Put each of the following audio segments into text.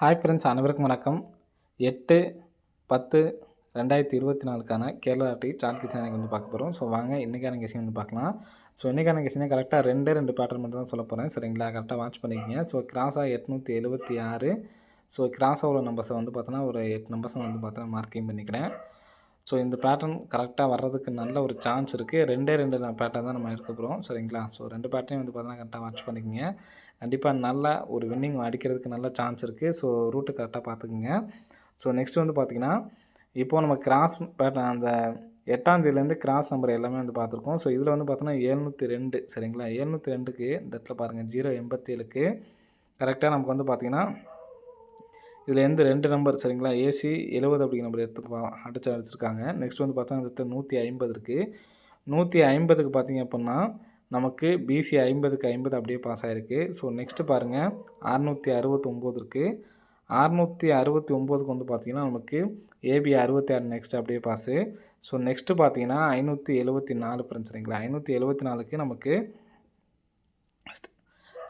Hi friends அனைவருக்கும் வணக்கம். எட்டு பத்து ரெண்டாயிரத்தி இருபத்தி நாலுக்கான கேரளா டி சாட் கிச்சனை வந்து பார்க்க போகிறோம் ஸோ வாங்க இன்றைக்கான கெஸிங் வந்து பார்க்கலாம். ஸோ இன்றைக்கான கெஸினே கரெக்டாக ரெண்டே ரெண்டு பேட்டர்ன் மட்டும் தான் சொல்ல போகிறேன் சரிங்களா? கரெக்டாக வாட்ச் பண்ணிக்கோங்க. ஸோ கிராஸாக எட்நூற்றி எழுபத்தி ஆறு. ஸோ கிராஸாக உள்ள நம்பர்ஸை வந்து பார்த்தோன்னா ஒரு எட்டு நம்பர்ஸை வந்து பார்த்தோன்னா மார்க்கிங் பண்ணிக்கிறேன். ஸோ இந்த பேட்டர்ன் கரெக்டாக வர்றதுக்கு நல்ல ஒரு சான்ஸ் இருக்குது ரெண்டே ரெண்டு பேட்டர்ன் தான் நம்ம எடுக்க போகிறோம் சரிங்களா? ஸோ ரெண்டு பேட்டர்னையும் வந்து பார்த்தோன்னா கரெக்டாக வாட்ச் பண்ணிக்கோங்க. கண்டிப்பாக நல்ல ஒரு வின்னிங் அடிக்கிறதுக்கு நல்ல சான்ஸ் இருக்குது ஸோ ரூட்டு கரெக்டாக பார்த்துக்குங்க ஸோ நெக்ஸ்ட் வந்து பார்த்திங்கன்னா இப்போது நம்ம கிராஸ் அந்த எட்டாந்தேதியிலேருந்து கிராஸ் நம்பர் எல்லாமே வந்து பார்த்துருக்கோம் ஸோ இதில் வந்து பார்த்தோன்னா எழுநூற்றி ரெண்டு சரிங்களா? எழுநூற்றி ரெண்டுக்கு இந்த இடத்துல பாருங்கள் ஜீரோ எண்பத்தேழுக்கு கரெக்டாக நமக்கு வந்து பார்த்திங்கன்னா இதில் எந்த ரெண்டு நம்பர் சரிங்களா? ஏசி எழுபது அப்படிங்கிற நம்பர் எடுத்து அடிச்சு அடிச்சிருக்காங்க. நெக்ஸ்ட் வந்து பார்த்தோன்னா இந்த நூற்றி ஐம்பது இருக்குது நூற்றி ஐம்பதுக்கு பார்த்தீங்க அப்படின்னா நமக்கு பிசி ஐம்பதுக்கு ஐம்பது அப்படியே பாஸ் ஆகிருக்கு ஸோ நெக்ஸ்ட்டு பாருங்கள் அறநூற்றி அறுபத்தொம்போது இருக்குது அறநூற்றி அறுபத்தி ஒம்போதுக்கு வந்து பார்த்திங்கன்னா நமக்கு ஏபி அறுபத்தி ஆறு நெக்ஸ்ட் அப்படியே பாஸு ஸோ நெக்ஸ்ட்டு பார்த்தீங்கன்னா ஐநூற்றி எழுபத்தி நாலு ஃப்ரெண்ட்ஸ் சரிங்களா? ஐநூற்றி எழுபத்தி நாலுக்கு நமக்கு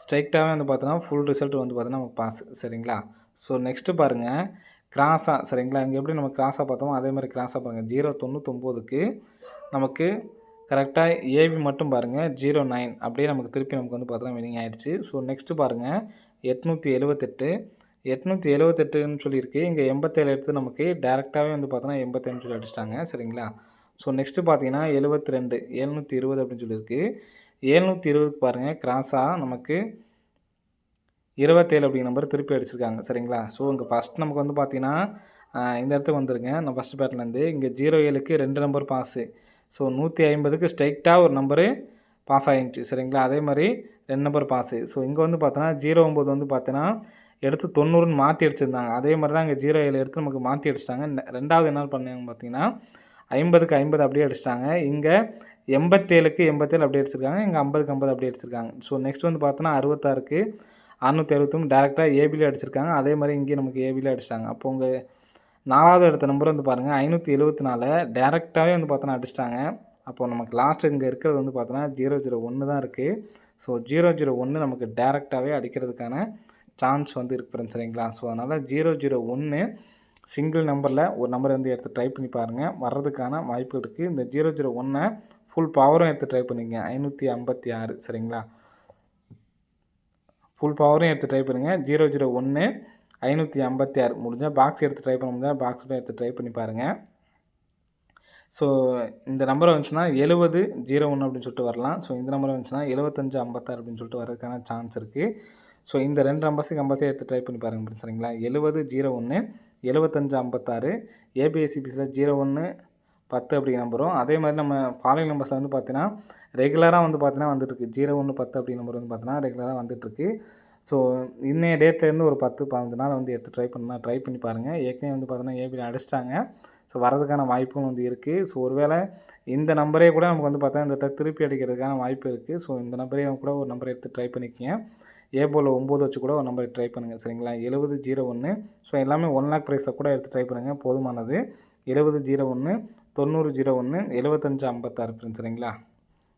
ஸ்ட்ரைக்டாகவே வந்து பார்த்தோன்னா ஃபுல் ரிசல்ட் வந்து பார்த்தோன்னா நமக்கு பாஸ் சரிங்களா? ஸோ நெக்ஸ்ட்டு பாருங்கள் கிராஸாக சரிங்களா? இங்கே எப்படி நம்ம கிராஸாக பார்த்தோமோ அதே மாதிரி கிராஸாக பாருங்கள் ஜீரோ தொண்ணூத்தொம்போதுக்கு நமக்கு கரெக்டாக ஏபி மட்டும் பாருங்கள் ஜீரோ நைன் அப்படியே நமக்கு திருப்பி நமக்கு வந்து பார்த்தோன்னா வினிங் ஆகிடுச்சு ஸோ நெக்ஸ்ட்டு பாருங்கள் எட்நூற்றி எழுபத்தெட்டு எட்நூற்றி எழுபத்தெட்டுன்னு சொல்லியிருக்கு. இங்கே எண்பத்தேழு எடுத்து நமக்கு டேரெக்டாகவே வந்து பார்த்தோன்னா எண்பத்தேழு சொல்லி அடிச்சிட்டாங்க. சரிங்களா? ஸோ நெக்ஸ்ட்டு பார்த்தீங்கன்னா எழுபத்தி ரெண்டு எழுநூற்றி இருபது அப்படின்னு சொல்லியிருக்கு. ஏழ்நூற்றி இருபதுக்கு பாருங்கள் கிராஸாக நமக்கு இருபத்தேழு அப்படிங்கிற நம்பர் திருப்பி அடிச்சிருக்காங்க. சரிங்களா? ஸோ இங்கே ஃபஸ்ட் நமக்கு வந்து பார்த்திங்கன்னா இந்த இடத்துக்கு வந்துருங்க. நான் ஃபஸ்ட் பேட்லேருந்து இங்கே ஜீரோ ஏழுக்கு ரெண்டு நம்பர் பாஸு ஸோ நூற்றி ஐம்பதுக்கு ஸ்ட்ரைக்டாக ஒரு நம்பரு பாஸ் ஆகிடுச்சு சரிங்களா? அதே மாதிரி ரெண்டு நம்பர் பாஸு ஸோ இங்கே வந்து பார்த்தோன்னா ஜீரோ ஒம்பது வந்து பார்த்தோன்னா எடுத்து தொண்ணூறுன்னு மாற்றி அடிச்சிருந்தாங்க. அதே மாதிரி தான் இங்கே ஜீரோ ஏழு எடுத்து நமக்கு மாற்றி அடிச்சிட்டாங்க. ரெண்டாவது என்ன பண்ணாங்க பார்த்தீங்கன்னா ஐம்பதுக்கு ஐம்பது அப்படியே அடிச்சிட்டாங்க. இங்கே எண்பத்தேழுக்கு எண்பத்தேழு அப்படியே அடிச்சிருக்காங்க. இங்கே ஐம்பதுக்கு ஐம்பது அப்படியே அடிச்சிருக்காங்க. ஸோ நெக்ஸ்ட் வந்து பார்த்தோன்னா அறுபத்தாறுக்கு அறுநூற்றி அறுபத்தொன்று டேரெக்டாக ஏபிலே அடிச்சிருக்காங்க. அதே மாதிரி இங்கே நமக்கு ஏபிலே அடிச்சிட்டாங்க. அப்போ உங்கள் நாலாவது எடுத்த நம்பர் வந்து பாருங்கள் ஐநூற்றி எழுபத்தி நாலு. டேரெக்டாகவே வந்து பார்த்தோன்னா அடிச்சிட்டாங்க. அப்போ நமக்கு லாஸ்ட் இங்கே இருக்கிறது வந்து பார்த்தோன்னா ஜீரோ ஜீரோ ஒன்று தான் இருக்குது ஸோ ஜீரோ ஜீரோ ஒன்று நமக்கு டேரெக்டாகவே அடிக்கிறதுக்கான சான்ஸ் வந்து இருக்கு ஃப்ரெண்ட்ஸ் சரிங்களா? ஸோ அதனால் ஜீரோ ஜீரோ ஒன்று சிங்கிள் நம்பரில் ஒரு நம்பரை வந்து எடுத்து ட்ரை பண்ணி பாருங்கள் வர்றதுக்கான வாய்ப்பு இருக்குது இந்த ஜீரோ ஜீரோ ஒன்றை ஃபுல் பவரும் எடுத்து ட்ரை பண்ணிங்க ஐநூற்றி ஐம்பத்தி ஆறு சரிங்களா? ஃபுல் பவரும் எடுத்து ட்ரை பண்ணுங்கள் ஜீரோ ஜீரோ ஒன்று ஐநூற்றி ஐம்பத்தி ஆறு. முடிஞ்சால் பாக்ஸ் எடுத்து ட்ரை பண்ண முடிஞ்சால் பாக்ஸ் எடுத்து ட்ரை பண்ணி பாருங்கள் ஸோ இந்த நம்பர் வந்துச்சுன்னா எழுபது ஜீரோ ஒன்று அப்படின்னு சொல்லிட்டு வரலாம். ஸோ இந்த நம்பர் வந்துச்சுன்னா எழுபத்தஞ்சு ஐம்பத்தாறு அப்படின்னு சொல்லிட்டு வரதுக்கான சான்ஸ் இருக்குது ஸோ இந்த ரெண்டு நம்பர்ஸுக்கு கம்பல்சரி எடுத்து ட்ரை பண்ணி பாருங்கள் சரிங்களா? எழுபது ஜீரோ ஒன்று எழுபத்தஞ்சு ஐம்பத்தாறு ஏபிஎஸ்சிபிஸில் ஜீரோ ஒன்று பத்து அப்படி நம்பரும் அதே மாதிரி நம்ம ஃபாலோயிங் நம்பர்ஸில் வந்து பார்த்தீங்கன்னா ரெகுலராக வந்து பார்த்தீங்கன்னா வந்துட்டுருக்கு ஜீரோ ஒன்று பத்து அப்படி நம்பர் வந்து பார்த்தீங்கன்னா ரெகுலராக வந்துட்டுருக்கு ஸோ இன்னைய டேட்லேருந்து ஒரு பத்து பதினஞ்சு நாள் வந்து எடுத்து ட்ரை பண்ணால் ட்ரை பண்ணி பாருங்கள் ஏற்கனவே வந்து பார்த்தீங்கன்னா ஏபியில் அடிச்சிட்டாங்க. ஸோ வரதுக்கான வாய்ப்பும் வந்து இருக்குது ஸோ ஒருவேளை இந்த நம்பரே கூட நமக்கு வந்து பார்த்தா இந்த திருப்பி அடிக்கிறதுக்கான வாய்ப்பு இருக்குது ஸோ இந்த நம்பரே கூட ஒரு நம்பர் எடுத்து ட்ரை பண்ணிக்கோங்க. ஏ போல் ஒம்பது வச்சு கூட ஒரு நம்பர் ட்ரை பண்ணுங்கள் சரிங்களா? எழுபது ஜீரோ ஒன்று ஸோ எல்லாமே ஒன் லேக் ப்ரைஸில் கூட எடுத்து ட்ரை பண்ணுங்கள் போதுமானது. எழுபது ஜீரோ ஒன்று தொண்ணூறு ஜீரோ ஒன்று எழுபத்தஞ்சு ஐம்பத்தாறு சரிங்களா?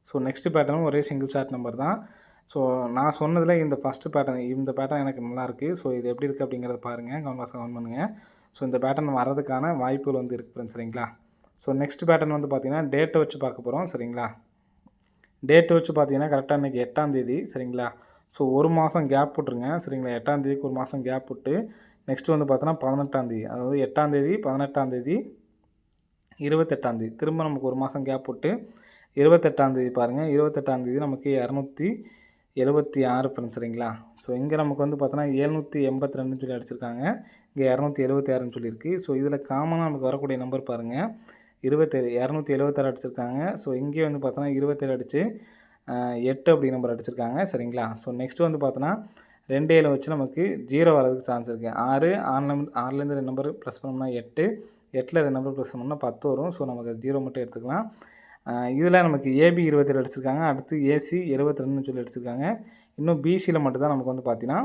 ஸோ நெக்ஸ்ட் பேட்டர்னும் ஒரே சிங்கிள் சார்ட் நம்பர் தான். ஸோ நான் சொன்னதில் இந்த ஃபஸ்ட்டு பேட்டர்ன் இந்த பேட்டர்ன் எனக்கு நல்லாயிருக்கு ஸோ இது எப்படி இருக்குது அப்படிங்கிறத பாருங்கள் கவனம் கவனம் பண்ணுங்கள் ஸோ இந்த பேட்டர்ன் வரதுக்கான வாய்ப்புகள் வந்து இருக்குது ஃப்ரெண்ட்ஸ் சரிங்களா? ஸோ நெக்ஸ்ட் பேட்டர்ன் வந்து பார்த்திங்கன்னா டேட்டை வச்சு பார்க்க போகிறோம் சரிங்களா? டேட்டை வச்சு பார்த்தீங்கன்னா கரெக்டாக இன்றைக்கி எட்டாந்தேதி சரிங்களா? ஸோ ஒரு மாதம் கேப் போட்டுருங்க சரிங்களா? எட்டாந்தேதிக்கு ஒரு மாதம் கேப் போட்டு நெக்ஸ்ட் வந்து பார்த்தோன்னா பதினெட்டாந்தேதி அதாவது எட்டாந்தேதி பதினெட்டாந்தேதி இருபத்தெட்டாந்தேதி திரும்ப நமக்கு ஒரு மாதம் கேப் போட்டு இருபத்தெட்டாந்தேதி பாருங்கள் இருபத்தெட்டாந்தேதி நமக்கு இரநூத்தி எழுபத்தி ஆறு ஃப்ரெண்ட்ஸ் சரிங்களா? ஸோ இங்கே நமக்கு வந்து பார்த்தோன்னா எழுநூற்றி எண்பத்தி ரெண்டுன்னு சொல்லி அடிச்சிருக்காங்க. இங்கே இரநூத்தி எழுபத்தி ஆறுன்னு சொல்லியிருக்கு. ஸோ இதில் காமனாக நமக்கு வரக்கூடிய நம்பர் பாருங்கள் இருபத்தேழு இரநூத்தி எழுபத்தாறு அடிச்சிருக்காங்க. ஸோ இங்கே வந்து பார்த்தோன்னா இருபத்தேழு அடித்து எட்டு அப்படி நம்பர் அடிச்சிருக்காங்க. சரிங்களா? ஸோ நெக்ஸ்ட்டு வந்து பார்த்தோன்னா ரெண்டு ஏழு வச்சு நமக்கு ஜீரோ வரதுக்கு சான்ஸ் இருக்குது ஆறு ஆறில் ஆறுலேருந்து ரெண்டு நம்பர் ப்ளஸ் பண்ணோம்னா எட்டு எட்டில் ரெண்டு நம்பர் ப்ளஸ் பண்ணோம்னா பத்து வரும். ஸோ நமக்கு ஜீரோ மட்டும் எடுத்துக்கலாம். இதில் நமக்கு ஏபி இருபத்தேழு அடிச்சிருக்காங்க அடுத்து ஏசி இருபத்திரெண்டுன்னு சொல்லி அடிச்சிருக்காங்க இன்னும் பிசியில் மட்டும்தான் நமக்கு வந்து பார்த்தீங்கன்னா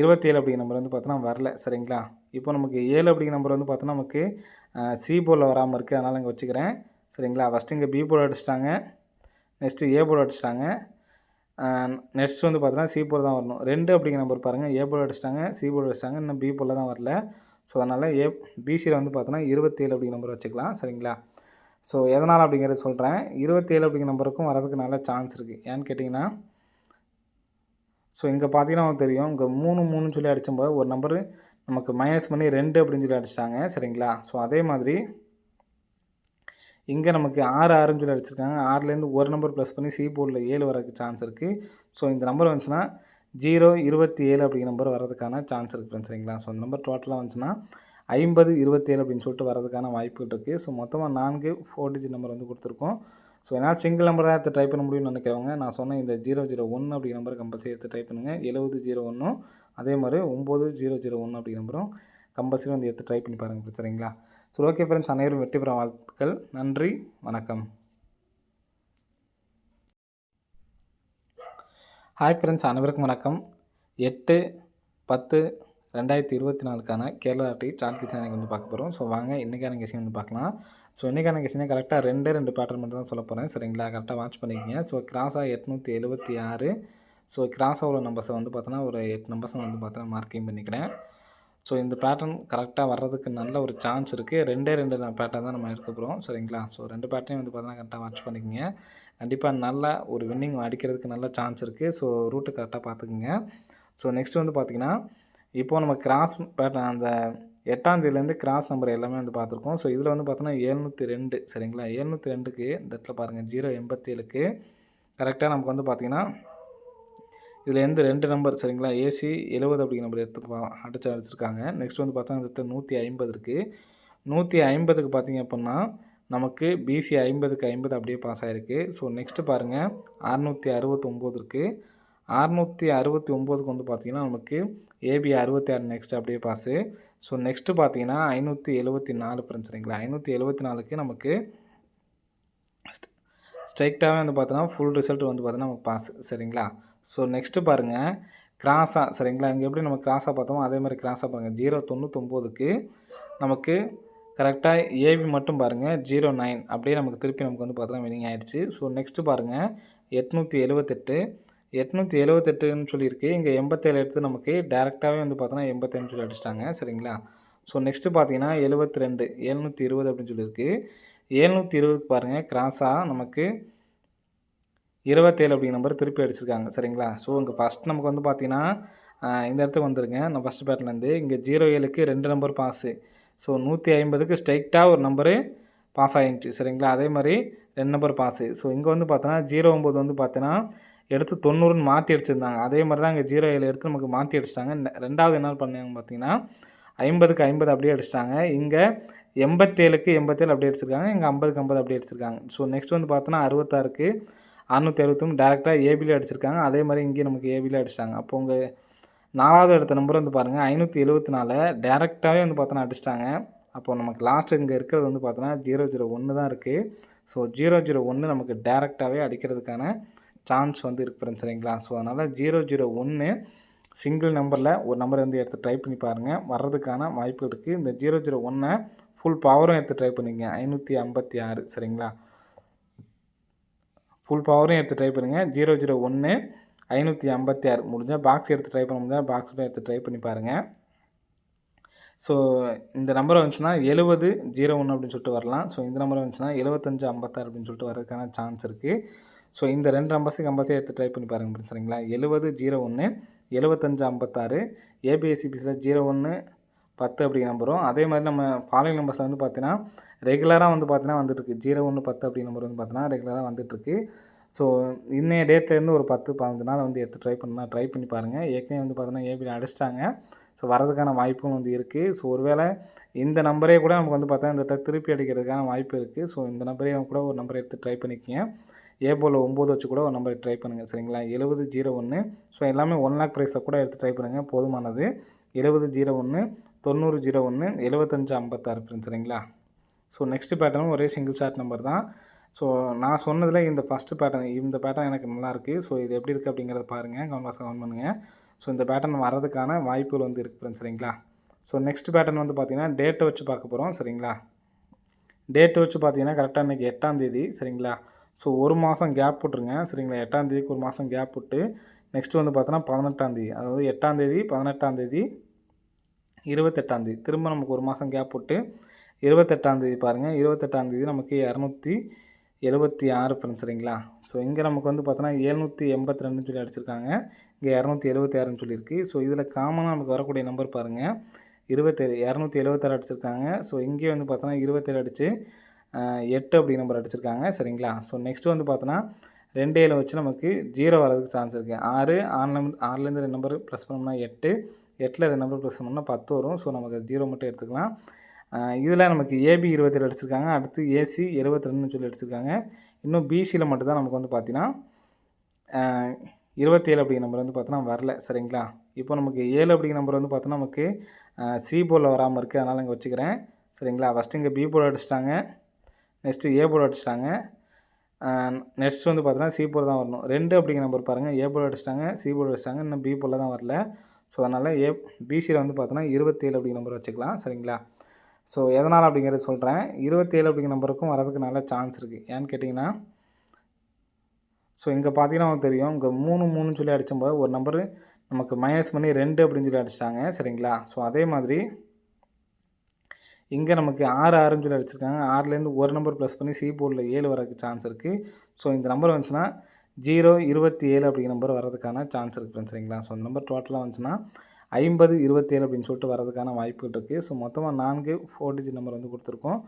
இருபத்தேழு அப்படிங்கிற நம்பர் வந்து பார்த்தோன்னா வரல. சரிங்களா? இப்போ நமக்கு ஏழு அப்படிங்கிற நம்பர் வந்து பார்த்தோன்னா நமக்கு சி போர்டில் வராமல் இருக்குது அதனால் இங்கே வச்சுக்கிறேன். சரிங்களா? ஃபஸ்ட்டு இங்கே பி போல் அடிச்சிட்டாங்க. நெக்ஸ்ட்டு ஏ போல் அடிச்சிட்டாங்க. நெக்ஸ்ட் வந்து பார்த்தோன்னா சி போல் தான் வரணும். ரெண்டு அப்படிங்கிற நம்பர் பாருங்கள் ஏ போல் அடிச்சிட்டாங்க சி போல் அடிச்சிட்டாங்க. இன்னும் பி போல் தான் வரல. ஸோ அதனால் ஏ பிசியில் வந்து பார்த்தோன்னா இருபத்தேழு அப்படிங்கிற நம்பர் வச்சுக்கலாம். சரிங்களா? ஸோ எதனால் அப்படிங்கிறத சொல்கிறேன் இருபத்தேழு அப்படிங்கிற நம்பருக்கும் வரதுக்கு நல்ல சான்ஸ் இருக்குது ஏன்னு கேட்டிங்கன்னா ஸோ இங்கே பார்த்தீங்கன்னா தெரியும். இங்கே மூணு மூணுன்னு சொல்லி அடிச்சும்போது ஒரு நம்பரு நமக்கு மைனஸ் பண்ணி ரெண்டு அப்படின்னு சொல்லி அடிச்சிட்டாங்க. சரிங்களா? ஸோ அதே மாதிரி இங்கே நமக்கு ஆறு ஆறுன்னு சொல்லி அடிச்சிருக்காங்க. ஆறுலேருந்து ஒரு நம்பர் ப்ளஸ் பண்ணி சி போர்டில் ஏழு வரதுக்கு சான்ஸ் இருக்குது ஸோ இந்த நம்பர் வந்துச்சுன்னா ஜீரோ இருபத்தி ஏழு அப்படிங்கிற நம்பர் வரதுக்கான சான்ஸ் இருக்குது ஃப்ரெண்ட்ஸ் சரிங்களா? ஸோ இந்த நம்பர் டோட்டலாக வந்துச்சுன்னா ஐம்பது இருபத்தேழு அப்படின்னு சொல்லிட்டு வரதுக்கான வாய்ப்புகள் இருக்குது ஸோ மொத்தமாக நான்கு ஃபோர் டிஜிட் நம்பர் வந்து கொடுத்துருக்கோம். ஸோ என்னால் சிங்கிள் நம்பராக எடுத்து ட்ரை பண்ண முடியும்னு நினைக்கிறவங்க நான் சொன்ன இந்த ஜீரோ ஜீரோ ஒன்று அப்படிங்கிற நம்பர் கம்பல்சரி எடுத்து ட்ரை பண்ணுங்கள் எழுபது ஜீரோ ஒன்றும் அதே மாதிரி ஒம்பது ஜீரோ ஜீரோ ஒன்று அப்படிங்கிற நம்பரும் கம்பல்சரி வந்து எடுத்து ட்ரை பண்ணி பாருங்கள் சரிங்களா? ஸோ ஓகே ஃப்ரெண்ட்ஸ் அனைவரும் வெற்றி பெற வாழ்த்துக்கள். நன்றி வணக்கம். ஹாய் ஃப்ரெண்ட்ஸ் அனைவருக்கும் வணக்கம். எட்டு பத்து ரெண்டாயிரத்தி இருபத்தி நாலுக்கான கேரளா டி சார்ட் கிச்சனை வந்து பார்க்க போகிறோம் ஸோ வாங்க இன்றைக்கான கெஸிங் வந்து பார்க்கலாம். ஸோ இன்றைக்கான கெஸினை கரெக்டாக ரெண்டே ரெண்டு பேட்டர்ன் மட்டும் தான் சொல்ல போகிறேன் சரிங்களா? கரெக்டாக வாட்ச் பண்ணிக்கோங்க. ஸோ கிராஸாக எட்நூற்றி எழுபத்தி ஆறு. ஸோ கிராஸாக உள்ள நம்பர்ஸை வந்து பார்த்தோன்னா ஒரு எட்டு நம்பர்ஸை வந்து பார்த்தோன்னா மார்க்கிங் பண்ணிக்கிறேன். ஸோ இந்த பேட்டர்ன் கரெக்டாக வர்றதுக்கு நல்ல ஒரு சான்ஸ் இருக்குது ரெண்டே ரெண்டு பேட்டர்ன் தான் நம்ம எடுக்க போகிறோம் சரிங்களா? ஸோ ரெண்டு பேட்டர்னையும் வந்து பார்த்தோன்னா கரெக்டாக வாட்ச் பண்ணிக்கோங்க. கண்டிப்பாக நல்ல ஒரு வின்னிங் அடிக்கிறதுக்கு நல்ல சான்ஸ் இருக்குது ஸோ ரூட்டு கரெக்டாக பார்த்துக்குங்க. ஸோ நெக்ஸ்ட் வந்து பார்த்திங்கன்னா இப்போது நம்ம கிராஸ் பேட்டர்ன் அந்த எட்டாந்தேதியிலேருந்து கிராஸ் நம்பர் எல்லாமே வந்து பார்த்துருக்கோம். ஸோ இதில் வந்து பார்த்தோன்னா ஏழ்நூற்றி ரெண்டு சரிங்களா? எழுநூற்றி ரெண்டுக்கு இந்த இடத்துல பாருங்கள் ஜீரோ எண்பத்தேழுக்கு கரெக்டாக நமக்கு வந்து பார்த்திங்கன்னா இதில் எந்த ரெண்டு நம்பர் சரிங்களா? ஏசி எழுபது அப்படிங்கிற நம்பர் எடுத்து பா அடிச்சு அடிச்சிருக்காங்க. நெக்ஸ்ட் வந்து பார்த்தா இந்த நூற்றி ஐம்பது இருக்குது நூற்றி ஐம்பதுக்கு பார்த்தீங்க அப்படின்னா நமக்கு பிசி ஐம்பதுக்கு ஐம்பது அப்படியே பாஸ் ஆகிருக்கு ஸோ நெக்ஸ்ட்டு பாருங்கள் அறநூற்றி அறுபத்தொம்போது இருக்குது அறநூற்றி அறுபத்தி ஒம்போதுக்கு வந்து பார்த்திங்கன்னா நமக்கு ஏபி அறுபத்தி ஆறு நெக்ஸ்ட் அப்படியே பாஸு ஸோ நெக்ஸ்ட்டு பார்த்தீங்கன்னா ஐநூற்றி எழுபத்தி நாலு ஃப்ரெண்ட்ஸ் சரிங்களா? ஐநூற்றி எழுபத்தி நாலுக்கு நமக்கு ஸ்ட்ரைக்டாகவே வந்து பார்த்தோன்னா ஃபுல் ரிசல்ட் வந்து பார்த்தோன்னா நமக்கு பாஸ் சரிங்களா? ஸோ நெக்ஸ்ட்டு பாருங்கள் கிராஸாக சரிங்களா? இங்கே எப்படி நம்ம கிராஸாக பார்த்தோமோ அதே மாதிரி கிராஸாக பாருங்கள் ஜீரோ தொண்ணூத்தொம்போதுக்கு நமக்கு கரெக்டாக ஏபி மட்டும் பாருங்கள் ஜீரோ நைன் அப்படியே நமக்கு திருப்பி நமக்கு வந்து பார்த்தோன்னா வினிங் ஆகிடுச்சு ஸோ நெக்ஸ்ட்டு பாருங்கள் எட்நூற்றி எழுபத்தெட்டு எட்நூற்றி எழுபத்தெட்டுன்னு சொல்லியிருக்கு. இங்கே எண்பத்தேழு எடுத்து நமக்கு டேரெக்டாகவே வந்து பார்த்தோன்னா எண்பத்தேழு சொல்லி அடிச்சிட்டாங்க. சரிங்களா? ஸோ நெக்ஸ்ட்டு பார்த்தீங்கன்னா எழுபத்தி ரெண்டு எழுநூற்றி இருபது அப்படின்னு சொல்லியிருக்கு. எழுநூற்றி இருபதுக்கு பாருங்கள் கிராஸாக நமக்கு இருபத்தேழு அப்படிங்கிற நம்பர் திருப்பி அடிச்சிருக்காங்க. சரிங்களா? ஸோ இங்கே ஃபஸ்ட் நமக்கு வந்து பார்த்தீங்கன்னா இந்த இடத்துக்கு வந்துருங்க. நான் ஃபஸ்ட் பேட்லேருந்து இங்கே ஜீரோ ஏழுக்கு ரெண்டு நம்பர் பாஸு ஸோ நூற்றி ஐம்பதுக்கு ஸ்ட்ரைட்டாக ஒரு நம்பரு பாஸ் ஆகிடுச்சு சரிங்களா? அதே மாதிரி ரெண்டு நம்பர் பாஸு ஸோ இங்கே வந்து பார்த்தோன்னா ஜீரோ ஒம்பது வந்து பார்த்தீங்கன்னா எடுத்து தொண்ணூறுன்னு மாற்றி அடிச்சிருந்தாங்க. அதே மாதிரி தான் அங்கே ஜீரோ ஏழு எடுத்து நமக்கு மாற்றி அடிச்சிட்டாங்க. ரெண்டாவது என்ன பண்ணாங்க பார்த்தீங்கன்னா ஐம்பதுக்கு ஐம்பது அப்படியே அடிச்சிட்டாங்க. இங்கே எண்பத்தேழுக்கு எண்பத்தேழு அப்படியே அடிச்சிருக்காங்க. இங்கே ஐம்பதுக்கு ஐம்பது அப்படியே அடிச்சிருக்காங்க. ஸோ நெக்ஸ்ட் வந்து பார்த்தோன்னா அறுபத்தாறுக்கு அறுநூற்றி அறுபத்தொன்று டேரெக்டாக ஏபிலே அடிச்சிருக்காங்க. அதே மாதிரி இங்கேயும் நமக்கு ஏபிலே அடிச்சிட்டாங்க. அப்போ உங்கள் நாலாவது எடுத்த நம்பர் வந்து பாருங்கள் ஐநூற்றி எழுபத்தி நாலு டேரெக்டாகவே வந்து பார்த்தோன்னா அடிச்சிட்டாங்க. அப்போது நமக்கு லாஸ்ட் இங்கே இருக்கிறது வந்து பார்த்தோன்னா ஜீரோ ஜீரோ ஒன்று தான் இருக்குது ஸோ ஜீரோ ஜீரோ ஒன்று நமக்கு டேரெக்டாகவே அடிக்கிறதுக்கான சான்ஸ் வந்து இருக்கு சரிங்களா? ஸோ அதனால் ஜீரோ ஜீரோ ஒன்று சிங்கிள் நம்பரில் ஒரு நம்பர் வந்து எடுத்து ட்ரை பண்ணி பாருங்கள் வர்றதுக்கான வாய்ப்பு இருக்குது இந்த ஜீரோ ஜீரோ ஒன்றை ஃபுல் பவரும் எடுத்து ட்ரை பண்ணிங்க. ஐநூற்றி ஐம்பத்தி ஆறு சரிங்களா? ஃபுல் பவரும் எடுத்து ட்ரை பண்ணுங்கள் ஜீரோ ஜீரோ ஒன்று ஐநூற்றி ஐம்பத்தி ஆறு முடிஞ்சால் பாக்ஸ் எடுத்து ட்ரை பண்ண முடிஞ்சால் பாக்ஸில் எடுத்து ட்ரை பண்ணி பாருங்கள் ஸோ இந்த நம்பர் வந்துச்சுன்னா எழுபது ஜீரோ ஒன்று அப்படின்னு சொல்லிட்டு வரலாம். ஸோ இந்த நம்பர் வந்துச்சுன்னா எழுபத்தஞ்சு ஐம்பத்தாறு அப்படின்னு சொல்லிட்டு வரதுக்கான சான்ஸ் இருக்குது ஸோ இந்த ரெண்டு நம்பர்ஸுக்கு கம்பல்சரி எடுத்து ட்ரை பண்ணி பாருங்கள் சரிங்களா? எழுபது ஜீரோ ஒன்று எழுபத்தஞ்சு ஐம்பத்தாறு ஏபிஎஸ்சிபிஸில் ஜீரோ ஒன்று பத்து அப்படிங்கிற நம்பரும் அதே மாதிரி நம்ம ஃபாலோயிங் நம்பர்ஸில் வந்து பார்த்தீங்கன்னா ரெகுலராக வந்து பார்த்தீங்கன்னா வந்துட்டுருக்கு ஜீரோ ஒன்று பத்து அப்படிங்கிற நம்பர் வந்து பார்த்தீங்கன்னா ரெகுலராக வந்துட்டுருக்கு ஸோ இன்னைய டேட்லேருந்து ஒரு பத்து பதினஞ்சு நாள் வந்து எடுத்து ட்ரை பண்ணால் ட்ரை பண்ணி பாருங்கள் ஏற்கனவே வந்து பார்த்தீங்கன்னா ஏபியில் அடிச்சிட்டாங்க. ஸோ வரதுக்கான வாய்ப்பும் வந்து இருக்குது ஸோ ஒருவேளை இந்த நம்பரே கூட நமக்கு வந்து பார்த்தா இந்த திருப்பி அடிக்கிறதுக்கான வாய்ப்பு இருக்குது ஸோ இந்த நம்பரே கூட ஒரு நம்பரை எடுத்து ட்ரை பண்ணிக்கோங்க. ஏ போல் ஒம்பது வச்சு கூட ஒரு நம்பர் ட்ரை பண்ணுங்கள் சரிங்களா? எழுபது ஜீரோ ஒன்று ஸோ எல்லாமே ஒன் லேக் ப்ரைஸில் கூட எடுத்து ட்ரை பண்ணுங்கள் போதுமானது. எழுபது ஜீரோ ஒன்று தொண்ணூறு ஜீரோ ஒன்று எழுபத்தஞ்சு ஐம்பத்தாறு ஃப்ரெண்ட்ஸ் சரிங்களா? ஸோ நெக்ஸ்ட் பேட்டர்னும் ஒரே சிங்கிள் சார்ட் நம்பர் தான். ஸோ நான் சொன்னதில் இந்த ஃபஸ்ட்டு பேட்டர்ன் இந்த பேட்டர்ன் எனக்கு நல்லாயிருக்கு ஸோ இது எப்படி இருக்குது அப்படிங்கிறத பாருங்கள் கவனம் கவனம் பண்ணுங்கள் ஸோ இந்த பேட்டர்ன் வரதுக்கான வாய்ப்புகள் வந்து இருக்குது ஃப்ரெண்ட்ஸ் சரிங்களா? ஸோ நெக்ஸ்ட் பேட்டர்ன் வந்து பார்த்திங்கன்னா டேட்டை வச்சு பார்க்க போகிறோம் சரிங்களா? டேட்டு வச்சு பார்த்தீங்கன்னா கரெக்டாக இன்றைக்கி எட்டாம் தேதி சரிங்களா? ஸோ ஒரு மாதம் கேப் விட்ருங்க சரிங்களா? எட்டாந்தேதிக்கு ஒரு மாதம் கேப் விட்டு நெக்ஸ்ட்டு வந்து பார்த்தோன்னா பதினெட்டாந்தேதி அதாவது எட்டாந்தேதி பதினெட்டாந்தேதி இருபத்தெட்டாந்தேதி திரும்ப நமக்கு ஒரு மாதம் கேப் விட்டு இருபத்தெட்டாந்தேதி பாருங்கள் இருபத்தெட்டாந்தேதி நமக்கு இரநூத்தி எழுபத்தி ஆறு ஃப்ரெண்ட்ஸ் சரிங்களா? ஸோ இங்கே நமக்கு வந்து பார்த்தோன்னா எழுநூற்றி எண்பத்தி ரெண்டுன்னு சொல்லி அடிச்சிருக்காங்க. இங்கே இரநூத்தி எழுபத்தி ஆறுன்னு சொல்லியிருக்கு. ஸோ இதில் காமனாக நமக்கு வரக்கூடிய நம்பர் பாருங்கள் இருபத்தேழு இரநூத்தி எழுபத்தாறு அடிச்சிருக்காங்க. ஸோ இங்கே வந்து பார்த்தோன்னா இருபத்தேழு அடித்து எட்டு அப்படி நம்பர் அடிச்சிருக்காங்க. சரிங்களா? ஸோ நெக்ஸ்ட்டு வந்து பார்த்தோன்னா ரெண்டு ஏழு வச்சு நமக்கு ஜீரோ வரதுக்கு சான்ஸ் இருக்குது ஆறு ஆறில் ஆறுலேருந்து ரெண்டு நம்பர் ப்ளஸ் பண்ணோம்னா எட்டு எட்டில் ரெண்டு நம்பர் ப்ளஸ் பண்ணோம்னா பத்து வரும். ஸோ நமக்கு ஜீரோ மட்டும் எடுத்துக்கலாம். இதில் நமக்கு ஏபி இருபத்தேழு அடிச்சிருக்காங்க. அடுத்து ஏசி இருபத்திரெண்டுன்னு சொல்லி அடிச்சிருக்காங்க. இன்னும் பிசியில் மட்டும்தான் நமக்கு வந்து பார்த்தீங்கன்னா இருபத்தேழு அப்படிங்கிற நம்பர் வந்து பார்த்தோன்னா வரல. சரிங்களா? இப்போ நமக்கு ஏழு அப்படிங்கிற நம்பர் வந்து பார்த்தோன்னா நமக்கு சி போர்டில் வராமல் இருக்குது அதனால் இங்கே வச்சுக்கிறேன். சரிங்களா? ஃபஸ்ட்டு இங்கே பி போல் அடிச்சிட்டாங்க. நெக்ஸ்ட்டு ஏ போர்டு அடிச்சிட்டாங்க. நெக்ஸ்ட் வந்து பார்த்தீங்கன்னா சி போர்டு தான் வரணும். ரெண்டு அப்படிங்கிற நம்பர் பாருங்கள் ஏ போர்டு அடிச்சிட்டாங்க சி போர்டு அடிச்சிட்டாங்க இன்னும் பி போர்டில் தான் வரல. ஸோ அதனால் ஏ பிசியில் வந்து பார்த்தோன்னா இருபத்தேழு அப்படிங்கிற நம்பர் வச்சுக்கலாம். சரிங்களா? ஸோ எதனால் அப்படிங்கிறத சொல்கிறேன் இருபத்தேழு அப்படிங்கிற நம்பருக்கும் வரதுக்கு நல்ல சான்ஸ் இருக்குது ஏன்னு கேட்டிங்கன்னா ஸோ இங்கே பார்த்தீங்கன்னா நமக்கு தெரியும். இங்கே மூணு மூணுன்னு சொல்லி அடிச்சும்போது ஒரு நம்பரு நமக்கு மைனஸ் பண்ணி ரெண்டு அப்படின்னு சொல்லி அடிச்சிட்டாங்க. சரிங்களா? ஸோ அதே மாதிரி இங்கே நமக்கு ஆறு ஆறுன்னு சொல்லி அடிச்சிருக்காங்க. ஆறுலேருந்து ஒரு நம்பர் ப்ளஸ் பண்ணி சி போர்டில் ஏழு வரதுக்கு சான்ஸ் இருக்குது ஸோ இந்த நம்பர் வந்துச்சுன்னா ஜீரோ இருபத்தி ஏழு அப்படிங்கிற நம்பர் வரதுக்கான சான்ஸ் இருக்குது சரிங்களா? ஸோ இந்த நம்பர் டோட்டலாக வந்துச்சுன்னா ஐம்பது இருபத்தேழு அப்படின்னு சொல்லிட்டு வரதுக்கான வாய்ப்புகள் இருக்குது ஸோ மொத்தமாக நான்கு ஃபோர் டிஜிட் நம்பர் வந்து கொடுத்துருக்கோம்.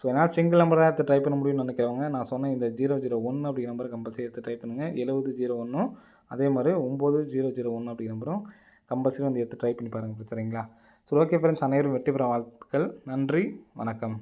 ஸோ ஏன்னா சிங்கிள் நம்பராக எடுத்து ட்ரை பண்ண முடியும்னு நினைக்கிறவங்க நான் சொன்ன இந்த ஜீரோ ஜீரோ ஒன்று அப்படிங்கிற நம்பர் கம்பல்சரி எடுத்து ட்ரை பண்ணுங்கள் எழுபது ஜீரோ ஒன்றும் அதே மாதிரி ஒம்பது ஜீரோ ஜீரோ ஒன்று அப்படிங்கிற நம்பரும் கம்பல்சரி வந்து எடுத்து ட்ரை பண்ணி பாருங்கள் சரிங்களா? ஸோ ஓகே ஃப்ரெண்ட்ஸ் அனைவரும் வெற்றி பெற வாழ்த்துக்கள். நன்றி. வணக்கம்.